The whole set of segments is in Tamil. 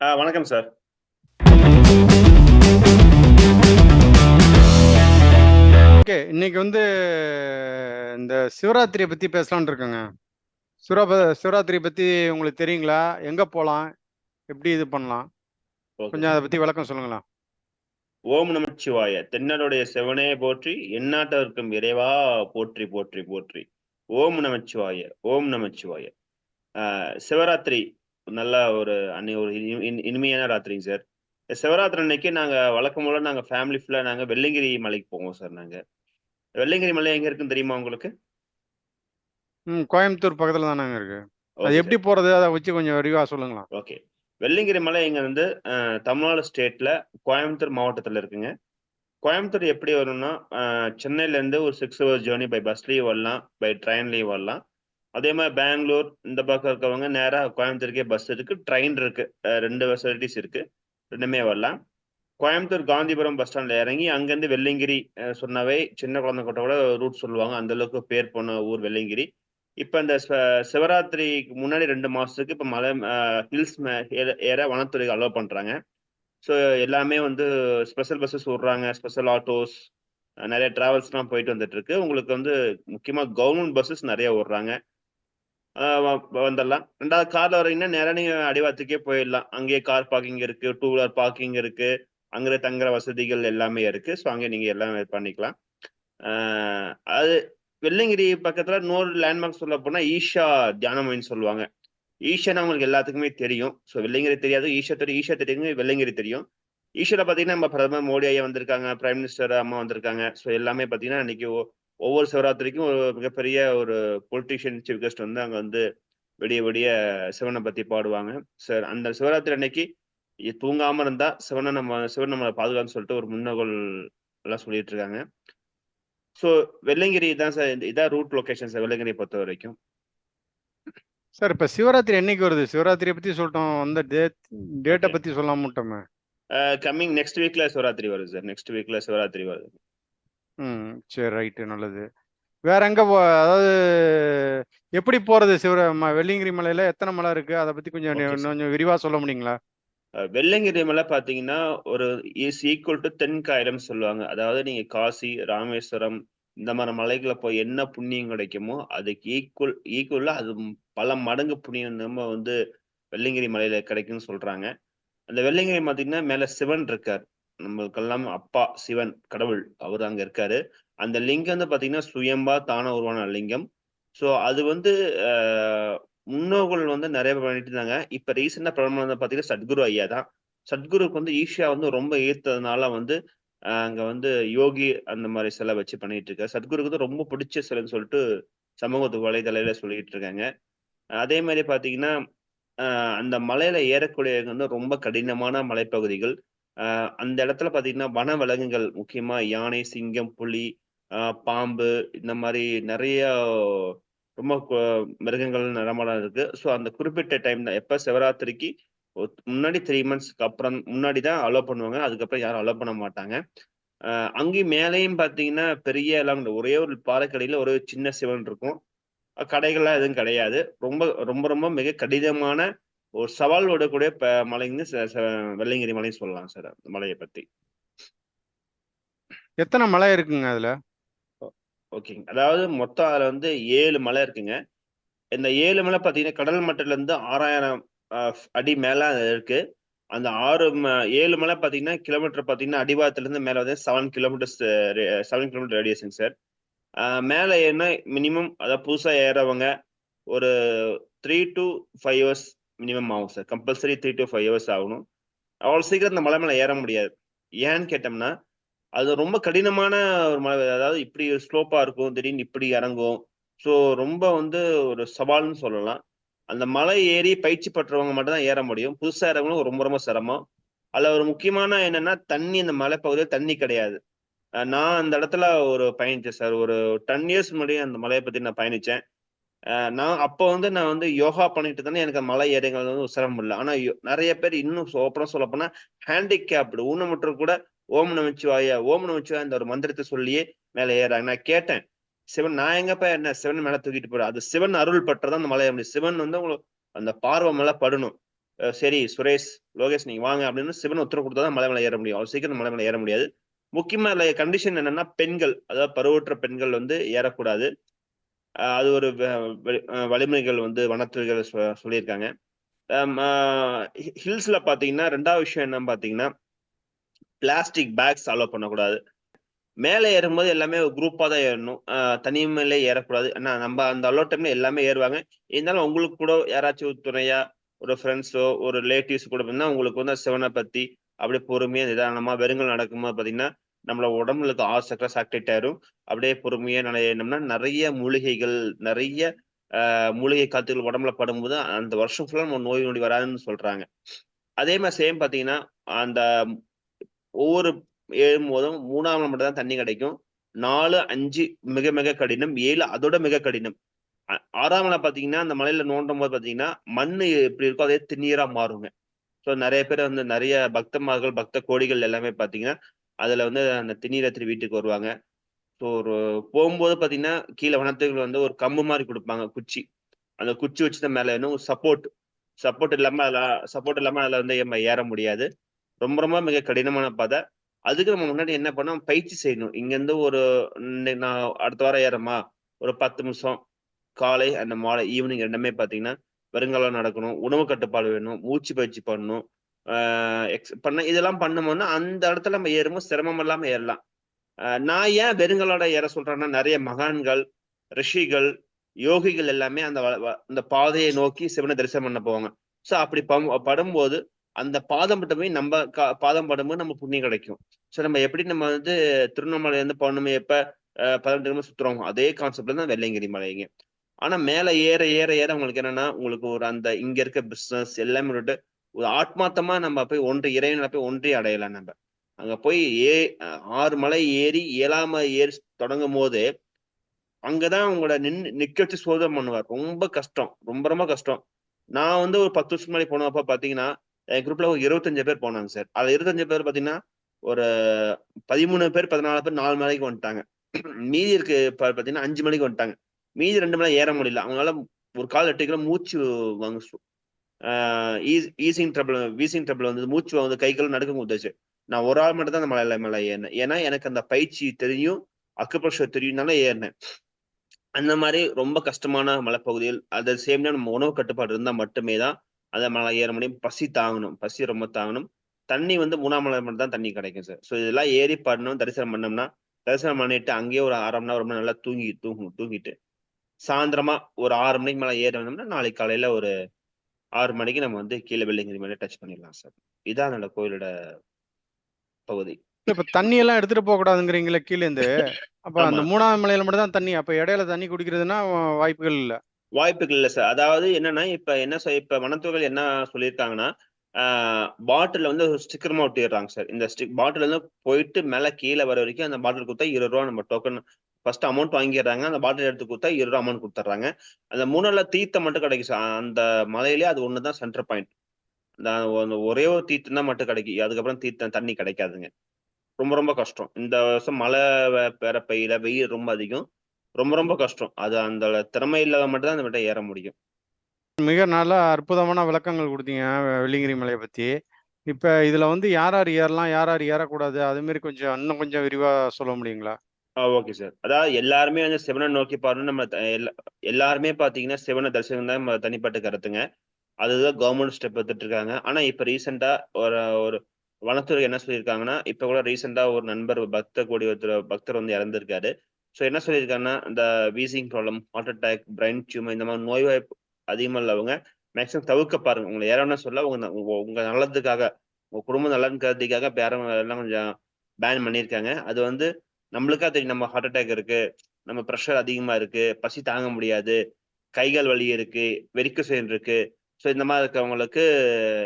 வணக்கம் சார். ஓகே. இன்னைக்கு வந்து இந்த சிவராத்திரிய பத்தி பேசலாம்னு இருக்கேங்க. சிவராப சிவராத்திரிய பத்தி உங்களுக்கு தெரியுங்களா? எங்க போலாம்? எப்படி இது பண்ணலாம்? கொஞ்சம். அத பத்தி விளக்கம் சொல்லுங்களேன். ஓம் நமச்சிவாய! தென்னாடுடைய சிவனே போற்றி, எந்நாட்டவர்க்கும் இறைவா போற்றி, போற்றி, போற்றி. ஓம் நமச்சிவாய! ஓம் நமச்சிவாய! சிவராத்திரி நல்ல ஒரு அன்னை ஒரு இனி இனி இனிமையான ராத்திரிங்க சார். சிவராத்திரி அன்னைக்கு நாங்க வழக்கம் போல நாங்க ஃபேமிலி ஃபுல்லா நாங்க வெள்ளியங்கிரி மலைக்கு போவோம் சார் நாங்க. வெள்ளியங்கிரி மலை எங்க இருக்குன்னு தெரியுமா உங்களுக்கு? ம். கோயம்புத்தூர் பக்கத்துல தானங்க இருக்கு. அது எப்படி. போறது? அத வச்சு கொஞ்சம் விரிவா சொல்லுங்களேன். ஓகே. வெள்ளியங்கிரி மலை இங்க வந்து தமிழ்நாடு ஸ்டேட்ல கோயம்புத்தூர் மாவட்டத்துல இருக்குங்க. கோயம்புத்தூர் எப்படி வரும்னா, சென்னையிலேருந்து ஒரு 6 ஹவர்ஸ் ஜர்னி பை பஸ்லயும் வரலாம், பை ட்ரெயின்லயும் வரலாம். அதே மாதிரி பெங்களூர் இந்த பக்கம் இருக்கவங்க நேராக கோயம்புத்தூருக்கே பஸ் இருக்கு, ட்ரெயின் இருக்கு. ரெண்டு ஃபெசிலிட்டிஸ் இருக்கு. ரெண்டுமே வரலாம். கோயம்புத்தூர் காந்திபுரம் பஸ் ஸ்டாண்ட்ல இறங்கி, அங்கேருந்து வெள்ளியங்கிரி சொன்னாவே சின்ன குழந்தை கூட கூட ரூட் சொல்லுவாங்க. அந்த அளவுக்கு பேர் போன ஊர் வெள்ளியங்கிரி. இப்போ இந்த சிவராத்திரிக்கு முன்னாடி ரெண்டு மாசத்துக்கு இப்போ மலை ஹில்ஸ் மே ஏற ஏற வனத்துறை அலோவ் பண்ணுறாங்க ஸோ எல்லாமே வந்து ஸ்பெஷல் பஸ்ஸஸ் விடுறாங்க, ஸ்பெஷல் ஆட்டோஸ் நிறைய ட்ராவல்ஸ்லாம் டிராவல்ஸ்லாம் போயிட்டு வந்துட்டு இருக்கு. உங்களுக்கு வந்து முக்கியமாக கவர்மெண்ட் பஸ்ஸஸ் நிறைய விடுறாங்க. வந்துடலாம் ரெண்டாவது கார்ல வரீங்கன்னா, நேரா நீங்க அடிவாரத்துக்கே போயிடலாம். அங்கேயே கார் பார்க்கிங் இருக்கு, டூ வீலர் பார்க்கிங் இருக்கு. அங்கே தங்குற வசதிகள் எல்லாமே இருக்கு. ஸோ அங்கே நீங்க எல்லாமே பண்ணிக்கலாம். அது வெள்ளங்கிரி பக்கத்துல இன்னொரு லேண்ட்மார்க் சொல்ல போனா, ஈஷா தியான சொல்லுவாங்க. ஈஷான்னா உங்களுக்கு எல்லாத்துக்குமே தெரியும். ஸோ வெள்ளங்கிரி தெரியாது, ஈஷா தெரியும். ஈஷா தெரியும் வெள்ளங்கிரி தெரியும். ஈஷால பார்த்தீங்கன்னா, நம்ம பிரதமர் மோடி ஐயா வந்திருக்காங்க, பிரைம் மினிஸ்டர் அம்மா வந்திருக்காங்க. ஸோ எல்லாமே பார்த்தீங்கன்னா, அன்னைக்கு ஒவ்வொரு சிவராத்திரிக்கும் ஒரு மிகப்பெரிய ஒரு பொலிட்டீஷியன், சீஃப் கெஸ்ட் வந்து அங்க வந்து விடிய விடிய சிவன பத்தி பாடுவாங்க. சார் அந்த சிவராத்திரி அன்னைக்கு இ தூங்காம இருந்தா சிவன நம்ம சிவன் நம்மள பாதுகாக்கும்னு சொல்லிட்டு ஒரு முன்னோர்கள் எல்லாம் சொல்லிட்டு இருக்காங்க. ஸோ வெள்ளியங்கிரி தான் சார் இதான் ரூட் லொகேஷன் சார் வெள்ளியங்கிரியை பொறுத்தவரைக்கும். சார் இப்ப சிவராத்திரி என்னைக்கு வருது? சிவராத்திரிய பத்தி சொல்லிட்டோம். அந்த டேட் டேட்ட ஓகே. பத்தி சொல்லாம விட்டோமே. அ கம்மிங் நெக்ஸ்ட் வீக்ல சிவராத்திரி வருது சார். நெக்ஸ்ட் வீக்ல சிவராத்திரி வருது. ம். சரி ரைட்டு நல்லது. வேற எங்க போ அதாவது எப்படி போறது? சிவர ம வெள்ளியங்கிரி மலையில எத்தன மலை இருக்கு? அத பத்தி கொஞ்சம் ஓகே சார். கொஞ்சம் விரிவா சொல்ல முடியுங்களா? அ வெள்ளியங்கிரி மலை பார்த்தீங்கன்னா, ஒரு இஸ் ஈக்குவல் டூ தென்காயிரம்னு சொல்லுவாங்க. அதாவது நீங்க காசி, ராமேஸ்வரம் இந்த மாரி மலைகள்ல போய் என்ன புண்ணியம் கிடைக்குமோ, அதுக்கு ஈக்குவல் ஈக்குவலா அது பல மடங்கு புண்ணியம் நம்ம வந்து வெள்ளியங்கிரி மலையில கிடைக்கும்னு சொல்றாங்க. அந்த வெள்ளியங்கிரி பார்த்தீங்கன்னா, மேல சிவன் இருக்கார். நம்மளுக்கெல்லாம் அப்பா சிவன், கடவுள் அவர் அங்க இருக்காரு. அந்த லிங்கம் வந்து பார்த்தீங்கன்னா, சுயம்பா தான உருவான லிங்கம். ஸோ அது வந்து முன்னோர்கள் வந்து நிறைய பேர் பண்ணிட்டு இருந்தாங்க. இப்ப ரீசெண்டா பிரபலம் வந்து பார்த்தீங்கன்னா, சத்குரு ஐயா தான். சத்குருக்கு வந்து ஈஷா வந்து ரொம்ப ஈர்த்ததுனால வந்து, அங்க வந்து யோகி அந்த மாதிரி சிலை வச்சு பண்ணிட்டு இருக்காரு. சத்குருக்கு வந்து ரொம்ப பிடிச்ச சிலைன்னு சொல்லிட்டு சமூகத்து வலைதளத்தில சொல்லிட்டு இருக்காங்க. அதே மாதிரி பார்த்தீங்கன்னா, அந்த மலையில ஏறக்கூடிய வந்து ரொம்ப கடினமான மலைப்பகுதிகள். அந்த இடத்துல பார்த்தீங்கன்னா, வன விலங்குகள் முக்கியமா யானை, சிங்கம், புலி, பாம்பு இந்த மாதிரி நிறைய ரொம்ப மிருகங்கள் நடமாடம் இருக்கு. ஸோ அந்த குறிப்பிட்ட டைமில் எப்போ சிவராத்திரிக்கு முன்னாடி த்ரீ மந்த்ஸ்க்கு அப்புறம் முன்னாடி தான் அலோவ் பண்ணுவாங்க. அதுக்கப்புறம் யாரும் அலோவ் பண்ண மாட்டாங்க. அங்கேயும் மேலேயும் பார்த்தீங்கன்னா, பெரிய எல்லாம் ஒரே ஒரு பாறைக்கடையில் ஒரு சின்ன சிவன் இருக்கும். கடைகள்லாம் எதுவும் கிடையாது. ரொம்ப ரொம்ப ரொம்ப மிக கடினமான ஒரு சவால் விடக்கூடிய மலைன்னு வெள்ளியங்கிரி மலைன்னு சொல்லலாம் சார் அந்த மலைய பத்தி. எத்தன மலை இருக்குங்க அதுல? ஓகேங்க. அதாவது மொத்தம் அதுல வந்து 7 மலை இருக்குங்க. இந்த 7 மலை பார்த்தீங்கன்னா, கடல் மட்டத்திலருந்து 6000 அ அடி மேல இருக்கு. அந்த 6 ம 7 மலை பார்த்தீங்கன்னா, கிலோமீட்டர் பார்த்தீங்கன்னா, அடிவாரத்திலிருந்து மேல வந்து 7 கிலோமீட்டர்ஸ் 7 கிலோமீட்டர் ரேடியஸ்ங்க சார். மேல ஏறுனா மினிமம் அதாவது புதுசா ஏறவங்க ஒரு 3 டூ 5 ஹவர்ஸ் மினிமம் ஆகும் sir. Compulsory three to five hours ஆகணும். அவ்வளோ சீக்கிரம் இந்த மலை மேலே ஏற முடியாது. ஏன்னு கேட்டோம்னா, அது ரொம்ப கடினமான ஒரு மலை. அதாவது இப்படி ஸ்லோப்பாக இருக்கும். திடீர்னு இப்படி இறங்கும். ஸோ ரொம்ப வந்து ஒரு சவால்ன்னு சொல்லலாம். அந்த மலை ஏறி பயிற்சி பெற்றவங்க மட்டும் தான் ஏற முடியும். புதுசாக இறங்கணும் ரொம்ப ரொம்ப சிரமம். அதில் ஒரு முக்கியமான என்னென்னா தண்ணி அந்த மலைப்பகுதியில் தண்ணி கிடையாது. நான் அந்த இடத்துல ஒரு பயணித்தேன் சார். ஒரு 10 இயர்ஸ் முன்னாடி அந்த மலையை பற்றி நான் பயணித்தேன் நான் அப்போ வந்து நான் வந்து யோகா பண்ணிட்டு தானே எனக்கு மலை ஏறுறது வந்து சிரமம் இல்லை ஆனா யோ பேர் இன்னும் சோப்பரம் சொல்ல போனா ஹேண்டிகேப்டு ஊனமுற்றோர் கூட ஓம் நமச்சிவாய, ஓம் நமச்சிவாய இந்த ஒரு மந்திரத்தை சொல்லியே மேல ஏறுறாங்க. நான் கேட்டேன். சிவன் நான் எங்கப்பா என்ன சிவன் மேல தூக்கிட்டு போறேன் அது சிவன் அருள் பெற்றா தான் அந்த மலை ஏற முடியும். சிவன் வந்து உங்களுக்கு அந்த பார்வை மேல படணும். சரி சுரேஷ் லோகேஷ் நீங்க வாங்க அப்படின்னு சிவன் உத்தரவு கொடுத்தா தான் மலை மேல ஏற முடியும் அவ்வளவு சீக்கிரம் மலை மேல ஏற முடியாது முக்கியமா கண்டிஷன் என்னன்னா பெண்கள் அதாவது பருவற்ற பெண்கள் வந்து ஏறக்கூடாது அது ஒரு வ- வழிமுறைகள் வந்து வனத்துறைகள் சொ- சொல்லியிருக்காங்க. ஹில்ஸ்ல பார்த்தீங்கன்னா ரெண்டாவது விஷயம் என்னன்னு பார்த்தீங்கன்னா பிளாஸ்டிக் பேக்ஸ் அலோவ் பண்ணக்கூடாது. மேலே ஏறும்போது எல்லாமே குரூப்பாக தான் ஏறணும். தனிமையிலே ஏறக்கூடாது. ஏன்னா நம்ம அந்த அலோ டைம்ல எல்லாமே ஏறுவாங்க. இருந்தாலும் உங்களுக்கு கூட யாராச்சும் ஒரு துணையா ஒரு ஃப்ரெண்ட்ஸோ ஒரு ரிலேட்டிவ்ஸ் கூட பார்த்தீங்கன்னா உங்களுக்கு வந்து சிவனை பற்றி அப்படியே பொறுமையாக நிதானமாக வெறுங்கள் நடக்கும்போது பார்த்தீங்கன்னா நம்மள உடம்புல இருக்க ஆசக்ரா ஆக்டிவேட் ஆயிரும் அப்படியே பொறுமையா நினைனோம்னா நிறைய மூலிகைகள் நிறைய ஆஹ் மூலிகை காத்துகள் உடம்புல படும்போது அந்த வருஷம் ஃபுல்லா நம்ம நோய் நொடி வராதுன்னு சொல்றாங்க. அதே மாதிரி சேம் பாத்தீங்கன்னா அந்த ஒவ்வொரு ஏழும் போதும் மூணாம் மட்டும் தான் தண்ணி கிடைக்கும். நாலு அஞ்சு மிக மிக கடினம் ஏழு அதோட மிக கடினம். ஆறாம் நாள் பாத்தீங்கன்னா அந்த மலையில நோண்டும் போது பாத்தீங்கன்னா மண்ணு எப்படி இருக்கோ அதே திண்ணீரா மாறுங்க. ஸோ நிறைய பேர் வந்து நிறைய பக்தமார்கள் பக்த கோடிகள் எல்லாமே பார்த்தீங்கன்னா அதில் வந்து அந்த திணீரத்திரி வீட்டுக்கு வருவாங்க. ஸோ ஒரு போகும்போது பார்த்தீங்கன்னா கீழே வனத்துகள் வந்து ஒரு கம்பு மாதிரி கொடுப்பாங்க குச்சி. அந்த குச்சி வச்சு தான் மேலே வேணும் சப்போர்ட் சப்போர்ட் இல்லாமல் அதில் சப்போர்ட் இல்லாமல் அதில் வந்து நம்ம ஏற முடியாது. ரொம்ப ரொம்ப மிக கடினமான பாதை. அதுக்கு நம்ம முன்னாடி என்ன பண்ணோம் பயிற்சி செய்யணும். இங்கேருந்து ஒரு நான் அடுத்த வாரம் ஏறமா ஒரு பத்து நிமிஷம். காலை அந்த மாலை ஈவினிங் ரெண்டுமே பார்த்தீங்கன்னா வருங்காலம் நடக்கணும். உணவு கட்டுப்பாடு வேணும். மூச்சு பயிற்சி பண்ணணும். பண்ண இதெல்லாம் பண்ணும்போதுனா அந்த இடத்துல நம்ம ஏறும்போது சிரமம் இல்லாம ஏறலாம். நான் ஏன் வெறுங்களோட ஏற சொல்றேன்னா நிறைய மகான்கள் ரிஷிகள் யோகிகள் எல்லாமே அந்த வ- வ- அந்த பாதையை நோக்கி சிவனை தரிசனம் பண்ண போவாங்க. ஸோ அப்படி படும்போது அந்த பாதம் மட்டுமே நம்ம கா- பாதம் படும்போது நம்ம புண்ணியம் கிடைக்கும். ஸோ நம்ம எப்படி நம்ம வந்து திருவண்ணாமலை இருந்து பௌர்ணமி எப்ப பதினெட்டு கிலோமீட்டர் சுத்துறோம் அதே கான்செப்ட்ல தான் வெள்ளையங்கிரி மலைங்க. ஆனா மேல ஏற ஏற ஏற உங்களுக்கு என்னன்னா உங்களுக்கு ஒரு அந்த இங்க இருக்க பிசினஸ் எல்லாமே விட்டு ஒரு ஆத்மாத்தமா நம்ம போய் ஒன்று இறைவனை போய் ஒன்றி அடையலாம் நம்ம. அங்க போய் ஏ ஆறு மலை ஏறி ஏழாம ஏறி தொடங்கும் போது அங்கதான் உங்களோட நின் நிக்க வச்சு சோதனை பண்ணுவார். ரொம்ப கஷ்டம். ரொம்ப ரொம்ப கஷ்டம். நான் வந்து ஒரு பத்து வருஷம் முன்னாடி போனப்ப பாத்தீங்கன்னா என் குரூப்ல ஒரு இருபத்தஞ்சு பேர் போனாங்க சார் அதுல இருபத்தஞ்சு பேர் பாத்தீங்கன்னா ஒரு பதிமூணு பேர் பதினாலு பேர் நாலு மலைக்கு வந்துட்டாங்க. மீதி இருக்கு பாத்தீங்கன்னா அஞ்சு மணிக்கு வந்துட்டாங்க. மீதி ரெண்டு மணி ஏற முடியல. அவங்களால ஒரு கால் எட்டு கிலோ மூச்சு வாங்க ஈசிங் ட்ரபிள் வீசிங் ட்ரபிள் வந்து மூச்சு வந்து கைகள் நடுக்க கொடுத்துச்சு. நான் ஒரு ஆள் மட்டும் தான் அந்த மலையில மேலே ஏறினேன். ஏன்னா எனக்கு அந்த பயிற்சி தெரியும் அக்குப்ரெஷர் தெரியும்னால ஏறினேன். அந்த மாதிரி ரொம்ப கஷ்டமான மலைப்பகுதியில் அது சேம் டைம் நம்ம உணவு கட்டுப்பாடு இருந்தால் மட்டுமே தான் அந்த மலை ஏற முடியும். பசி தாங்கணும். பசி ரொம்ப தாங்கணும். தண்ணி வந்து மூணாம் மலை மட்டும் தான் தண்ணி கிடைக்கும் சார் ஸோ இதெல்லாம் ஏறி பண்ணணும் தரிசனம் பண்ணோம்னா தரிசனம் பண்ணிட்டு அங்கேயே ஒரு அரை மணி நேரம் ரொம்ப நல்லா தூங்கி தூங்கணும் தூங்கிட்டு சாயந்தரமா ஒரு ஆறு மணிக்கு மேலே ஏறி வந்தோம்னா நாளைக்கு காலையில ஒரு ஆறு மணிக்கு நம்ம வந்து கீழே வெள்ளிங்கிரி மேலே டச் பண்ணிடலாம் சார் இதான் அந்த கோயிலோட பகுதி. இப்ப தண்ணி எல்லாம் எடுத்துட்டு போக கூடாதுங்கிறீங்களே கீழே இருந்து அப்ப அந்த. மூணாவது மலையில மட்டும் தான் தண்ணி அப்ப இடையில தண்ணி குடிக்கிறதுனா வாய்ப்புகள் இல்ல. வாய்ப்புகள் இல்லை சார் அதாவது என்னன்னா இப்ப என்ன இப்ப வனத்துறைகள் என்ன சொல்லியிருக்காங்கன்னா பாட்டில் வந்து ஒரு ஸ்டிக்கர் ஒட்டிடுறாங்க சார் இந்த ஸ்டிக் பாட்டில் வந்து போயிட்டு மேல கீழே வர வரைக்கும் அந்த பாட்டில் கொடுத்தா இருபது ரூபா நம்ம டோக்கன் ஃபர்ஸ்ட் அமௌண்ட் வாங்கிடுறாங்க. அந்த பாட்டில் எடுத்து கொடுத்தா இருபது ரூபா அமௌண்ட் கொடுத்துட்றாங்க. அந்த மூணுல தீர்த்தம் மட்டும் கிடைக்கும். அந்த மலையிலே அது ஒன்று தான் சென்டர் பாயிண்ட் அந்த ஒரே ஒரு தீர்த்தம் தான் மட்டும் கிடைக்கும். அதுக்கப்புறம் தீர்த்தம் தண்ணி கிடைக்காதுங்க. ரொம்ப ரொம்ப கஷ்டம். இந்த வருஷம் மழை பெற வேற பெய்யல. வெயில் ரொம்ப அதிகம். ரொம்ப ரொம்ப கஷ்டம். அது அந்த திறமை இல்லாத மட்டும் தான் அந்த விட்ட ஏற முடியும். மிக நல்ல அற்புதமான விளக்கங்கள் கொடுத்தீங்க வெள்ளிங்கிரி மலையை பற்றி இப்போ இதில் வந்து யார் யார் ஏறலாம் யார் யார் ஏறக்கூடாது? அதுமாரி கொஞ்சம் இன்னும் கொஞ்சம் விரிவாக சொல்ல முடியுங்களா? Okay sir. அதாவது எல்லாருமே வந்து சிவனை நோக்கி பாருன்னு நம்ம எல்லாருமே பார்த்தீங்கன்னா சிவனை தரிசனம் தான் நம்ம தனிப்பட்ட கருத்துங்க. அதுதான் கவர்மெண்ட் ஸ்டெப் எடுத்துட்டு இருக்காங்க. ஆனால் இப்போ ரீசெண்டாக ஒரு ஒரு வனத்துறை என்ன சொல்லியிருக்காங்கன்னா இப்போ கூட ரீசெண்டாக ஒரு நண்பர் பக்த கோடி ஒருத்தர் பக்தர் வந்து இறந்திருக்காரு. ஸோ என்ன சொல்லியிருக்காங்கன்னா இந்த wheezing problem heart attack brain tumour இந்த மாதிரி நோய் வாய்ப்பு அதிகமாக உள்ளவங்க மேக்ஸிமம் தவிர்க்க பாருங்க. உங்களை யாரும் சொல்ல உங்க ந- உங்க நல்லதுக்காக உங்க குடும்பம் நலன் கருதிக்காக பேரம் எல்லாம் கொஞ்சம் பேன் பண்ணியிருக்காங்க. அது வந்து நம்மளுக்கா தெரியும் நம்ம ஹார்ட் அட்டாக் இருக்கு நம்ம ப்ரெஷர் அதிகமா இருக்கு பசி தாங்க முடியாது கைகள் வலி இருக்கு வெரிக்கசைன் இருக்கு. ஸோ இந்த மாதிரி இருக்கிறவங்களுக்கு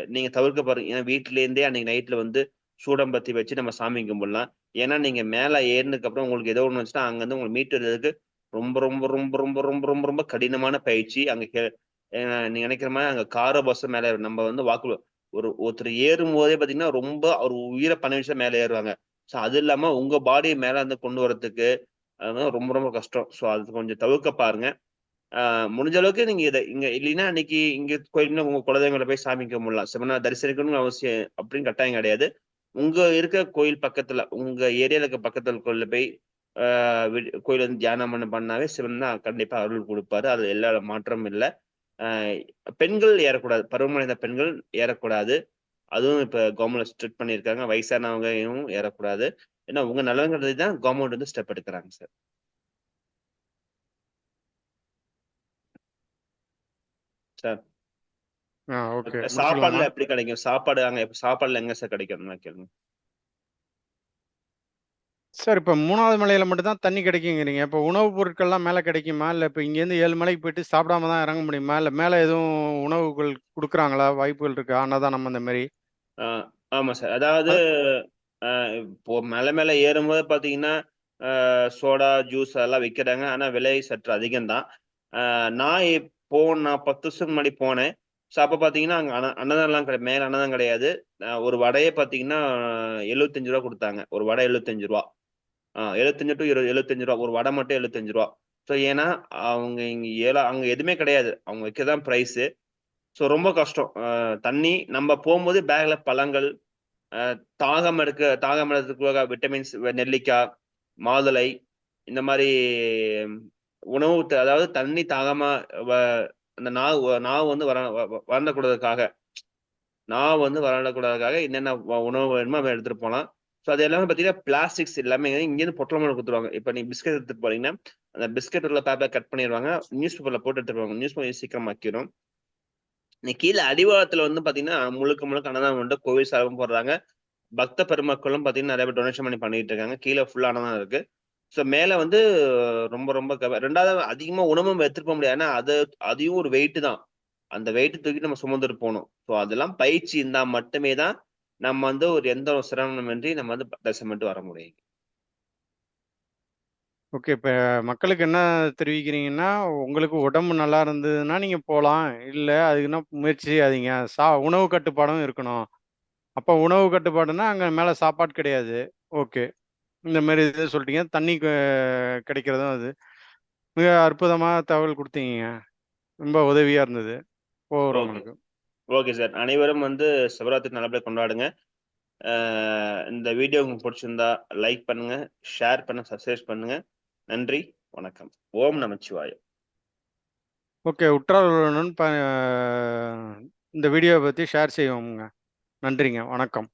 நீங்க தவிர்க்க பாருங்க ஏன்னா வீட்டிலேருந்தே அன்னைக்கு நைட்ல வந்து சூடம்பத்தி வச்சு நம்ம சாமி கும்பிடலாம். ஏன்னா நீங்க மேலே ஏறினதுக்கு அப்புறம் உங்களுக்கு ஏதோ ஒன்று வச்சுன்னா அங்கேருந்து உங்களுக்கு மீட்டுறதுக்கு ரொம்ப ரொம்ப ரொம்ப ரொம்ப ரொம்ப ரொம்ப ரொம்ப கடினமான பயிற்சி. அங்கே கே- நீங்க நினைக்கிற மாதிரி அங்கே காரோ பஸ் மேலே நம்ம வந்து வாக்கு ஒரு ஒருத்தர் ஏறும் போதே பார்த்தீங்கன்னா ரொம்ப அவர் உயிரை பண்ண விஷயம் மேலே ஏறுவாங்க. ஸோ அது இல்லாமல் உங்கள் பாடியை மேலே வந்து கொண்டு வரத்துக்கு அது ரொம்ப ரொம்ப கஷ்டம். ஸோ அது கொஞ்சம் தவிர்க்க பாருங்க. முடிஞ்ச அளவுக்கு நீங்கள் இதை இங்கே இல்லைன்னா அன்னைக்கு இங்கே கோயில்ல உங்கள் குலதெய்வங்களை போய் சாமி கும்பிடலாம். சிவனா தரிசனிக்கணும்னு அவசியம் அப்படின்னு கட்டாயம் கிடையாது. உங்கள் இருக்க கோயில் பக்கத்தில் உங்கள் ஏரியாவில் இருக்க பக்கத்தில் கோயிலில் போய் கோயில் வந்து தியானம் பண்ண பண்ணாவே சிவன் தான் கண்டிப்பாக அருள் கொடுப்பாரு. அது எல்லா மாற்றமும் இல்லை. பெண்கள் ஏறக்கூடாது. பருவமடைந்த பெண்கள் ஏறக்கூடாது. அதுவும் இப்ப கவர்மெண்ட் ஸ்ட்ரிக்ட் பண்ணியிருக்காங்க. வயசானவங்கையும் ஏறக்கூடாது. ஏன்னா உங்க நலங்கிறது தான் கவர்மெண்ட் வந்து ஸ்டெப் எடுக்கிறாங்க சார் சார் ஆ ஓகே சாப்பாடுல எப்படி கிடைக்கும்? சாப்பாடு அங்க சாப்பாடுல எங்க சார் கிடைக்கும் கேளுங்க. சார் இப்போ மூணாவது மலையில மட்டும் தான் தண்ணி கிடைக்குங்கிறீங்க. இப்போ உணவுப் பொருட்கள்லாம் மேலே கிடைக்குமா? இல்லை இப்போ இங்கேருந்து ஏழு மலைக்கு போயிட்டு சாப்பிடாம தான் இறங்க முடியுமா? இல்லை மேலே எதுவும் உணவுகள் கொடுக்குறாங்களா? வாய்ப்புகள் இருக்கா? அன்னதானம் அந்த மாதிரி. ஆஹ் ஆமா சார். அதாவது ஆஹ் இப்போ மேலே மேல ஏறும்போது பார்த்தீங்கன்னா சோடா ஜூஸ் அதெல்லாம் விற்கிறாங்க ஆனா விலை சற்று அதிகம்தான். நான் இப்போ நான் பத்து வருஷத்துக்கு முன்னாடி போனேன். ஸோ அப்போ பார்த்தீங்கன்னா அங்கே அன்ன அன்னதானம்லாம் கிடையாது மேலே அன்னதானம் கிடையாது. ஒரு வடையே பார்த்தீங்கன்னா எழுபத்தஞ்சு ரூபா கொடுத்தாங்க. ஒரு வடை எழுபத்தஞ்சு ரூபா. ஆஹ் எழுபத்தஞ்சு டு இருபது எழுபத்தஞ்சு ரூபா. ஒரு வடை மட்டும் எழுபத்தஞ்சு ரூபா. ஸோ ஏன்னா அவங்க இங்க ஏழா அங்க எதுவுமே கிடையாது. அவங்க வைக்க தான் ப்ரைஸு ஸோ ரொம்ப கஷ்டம். தண்ணி நம்ம போகும்போது பேக்ல பழங்கள் தாகம் எடுக்க தாகம் எடுக்கிறதுக்காக விட்டமின்ஸ் நெல்லிக்காய் மாதுளை இந்த மாதிரி உணவு அதாவது தண்ணி தாகமா வ- அந்த நாவு நாவு வந்து வர வ- வறண்டக்கூடாதுக்காக. நாவு வந்து வறண்டக்கூடாதுக்காக என்னென்ன வ- உணவு வேணுமோ அதை எடுத்துட்டு போகலாம். ஸோ அது எல்லாமே பார்த்தீங்கன்னா பிளாஸ்டிக்ஸ் எல்லாமே இங்கேருந்து பொட்டலமாக கொடுத்துருவாங்க. இப்போ நீ பிஸ்கெட் எடுத்துட்டு போறீங்கன்னா அந்த பிஸ்கெட் உள்ள பேப்பர் கட் பண்ணிடுவாங்க. நியூஸ் பேப்பரில் போட்டு எடுத்துருவாங்க நியூஸ் பேப்பர் சீக்கிரம் ஆக்கிடும் இன்னைக்கு கீழே அடிவாரத்துல வந்து பாத்தீங்கன்னா முழுக்க முழுக்க அன்னதானம் வந்து கோவில் சார்பும் போடுறாங்க. பக்த பெருமக்களும் பாத்தீங்கன்னா நிறைய பேர் டொனேஷன் பண்ணி பண்ணிட்டு இருக்காங்க. கீழே ஃபுல்லா அன்னதானம் இருக்கு. ஸோ மேல வந்து ரொம்ப ரொம்ப ரெண்டாவது அதிகமா உணவும் எடுத்துட்டு போக முடியாது. ஏன்னா அது அதையும் ஒரு வெயிட் தான். அந்த வெயிட் தூக்கி நம்ம சுமந்துட்டு போகணும். ஸோ அதெல்லாம் பயிற்சி இருந்தா மட்டுமே தான் நம்ம வந்து ஒரு எந்த ஒரு சிரமமின்றி நம்ம வந்து தரிசனம் பண்ணிட்டு வர முடியும். ஓகே. இப்போ மக்களுக்கு என்ன தெரிவிக்கிறீங்கன்னா உங்களுக்கு உடம்பு நல்லா இருந்ததுன்னா நீங்கள் போகலாம் இல்லை அதுக்குன்னா முயற்சி செய்யாதீங்க. சா உணவு கட்டுப்பாடும் இருக்கணும். அப்போ உணவு கட்டுப்பாடுனா அங்கே மேலே சாப்பாடு கிடையாது. ஓகே. இந்த மாதிரி இது சொல்லிட்டீங்க. தண்ணி க- கிடைக்கிறதும் அது. மிக அற்புதமாக தகவல் கொடுத்தீங்க. ரொம்ப உதவியாக இருந்தது. போகிறவங்களுக்கு ஓகே. சார். அனைவரும் வந்து சிவராத்திரி நல்லபடியாக கொண்டாடுங்க. இந்த வீடியோ உங்களுக்கு பிடிச்சிருந்தா லைக் பண்ணுங்க. ஷேர் பண்ணுங்க. சப்ஸ்கிரைப் பண்ணுங்க. நன்றி வணக்கம். ஓம் நமச்சிவாயம். ஓகே உற்றார்களுடன் இந்த வீடியோவை பற்றி ஷேர் செய்வோங்க நன்றிங்க வணக்கம்.